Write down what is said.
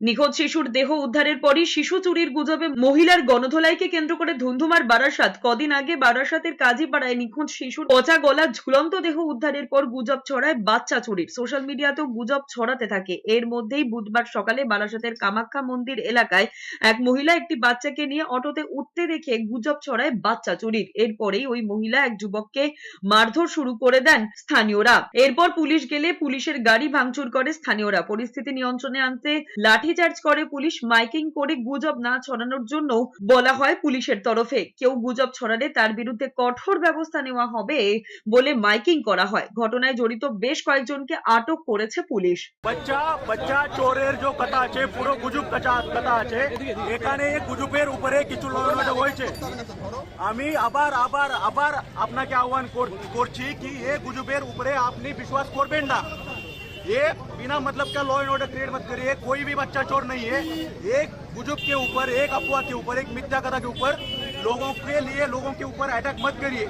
নিখোঁজ শিশুর দেহ উদ্ধারের পরই শিশু চুরির গুজবে মহিলার গণধোলাইকে কেন্দ্র করে ধুন্ধুমার বারাসাত। কদিন আগে বারাসাতের কাজীপাড়ায় নিখোঁজ শিশুর পচা গলা, ঝুলন্ত দেহ উদ্ধারের পর গুজব ছড়ায় বাচ্চা চুরির। সোশ্যাল মিডিয়াতেও গুজব ছড়াতে থাকে। এর মধ্যেই বুধবার সকালে বারাসাতের কামাখ্যা মন্দির এলাকায় এক মহিলা একটি বাচ্চাকে নিয়ে অটোতে উঠতে দেখে গুজব ছড়ায় বাচ্চা চুরির। এরপরেই ওই মহিলা এক যুবককে মারধর শুরু করে দেন স্থানীয়রা। এরপর পুলিশ গেলে পুলিশের গাড়ি ভাঙচুর করে স্থানীয়রা। পরিস্থিতি নিয়ন্ত্রণে আনতে লাঠিচার্জ করে, পুলিশ মাইকিং করে গুজব না ছড়ানোর জন্য বলা হয় পুলিশের তরফে। কেউ গুজব ছড়ালে তার বিরুদ্ধে কঠোর ব্যবস্থা নেওয়া হবে বলে মাইকিং করা হয়। ঘটনায় জড়িত বেশ কয়েকজনকে আটক করেছে পুলিশ। বাচ্চা বাচ্চা চোরের যে কথা আছে পুরো গুজব কথা আছে এখানে গুজবের উপরে কিছু লড়াই হয়েছে আমি আবার আবার আবার আপনাকে আহ্বান কর- করছি কি এ গুজবের উপরে আপনি বিশ্বাস করবেন না ये बिना मतलब का लॉ एंड ऑर्डर क्रिएट मत करिए, कोई भी बच्चा चोर नहीं है। एक बुज़ुर्ग के ऊपर, एक अफवाह के ऊपर, एक मिथ्या कथा के ऊपर लोगों के लिए, लोगों के ऊपर अटैक मत करिए।